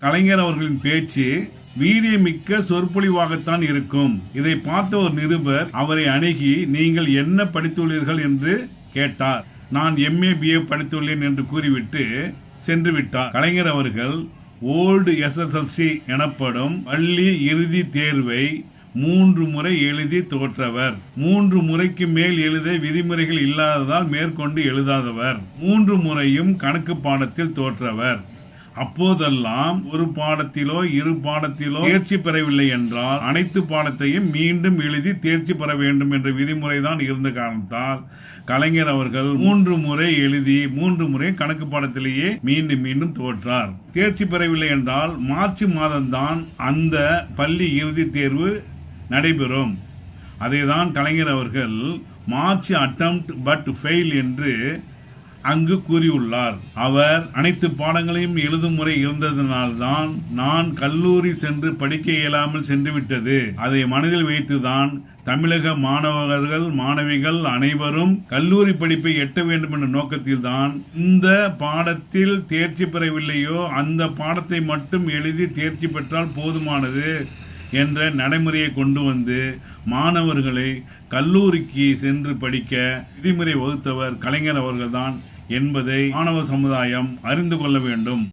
கலைஞர் அவர்களின் பேச்சு வீரியமிக்க சொற்பொழிவாகத்தான் இருக்கும். இதை பார்த்த ஒரு நிருபர் அவரை அணுகி நீங்கள் என்ன படித்துள்ளீர்கள்? என்று கேட்டார். நான் எம்ஏ பிஏ படித்துள்ளேன் என்று கூறிவிட்டு சென்று விட்டார். கலைஞர் அவர்கள் ஓல்டு எஸ்எஸ்எல்சி எனப்படும் பள்ளி இறுதி தேர்வை மூன்று முறை எழுதி தோற்றவர். மூன்று முறைக்கு மேல் எழுத விதிமுறைகள் இல்லாததால் மேற்கொண்டு எழுதாதவர். மூன்று முறையும் கணக்கு பாடத்தில் தோற்றவர். அப்போதெல்லாம் ஒரு பாடத்திலோ இரு பாடத்திலோ தேர்ச்சி பெறவில்லை என்றால் அனைத்து பாடத்தையும் மீண்டும் எழுதி தேர்ச்சி பெற வேண்டும் என்ற விதிமுறை தான் இருந்த காரணத்தால் கலைஞர் அவர்கள் மூன்று முறை எழுதி மூன்று முறை கணக்கு பாடத்திலேயே மீண்டும் மீண்டும் தோற்றார் தேர்ச்சி பெறவில்லை என்றால் மார்ச் மாதம்தான் அந்த பள்ளி இறுதி தேர்வு நடைபெறும். அதைதான் கலைஞர் அவர்கள் மார்ச் அட்டம்ப்ட் பட் ஃபெயில் என்று அங்கு கூறியுள்ளார். அவர் அனைத்து பாடங்களையும் எழுதும் முறை இருந்ததனால்தான் நான் கல்லூரி சென்று படிக்க இயலாமல் சென்றுவிட்டது. அதை மனதில் வைத்துதான் தமிழக மாணவர்கள் மாணவிகள் அனைவரும் கல்லூரி படிப்பை எட்ட வேண்டும் என்ற நோக்கத்தில்தான் இந்த பாடத்தில் தேர்ச்சி பெறவில்லையோ அந்த பாடத்தை மட்டும் எழுதி தேர்ச்சி பெற்றால் போதுமானது. என்ற நடைமுறையை கொண்டு வந்து மாணவர்களை கல்லூரிக்கு சென்று படிக்க விதிமுறை வகுத்தவர் கலைஞர் அவர்கள்தான் என்பதை மாணவ சமுதாயம் அறிந்து கொள்ள வேண்டும்.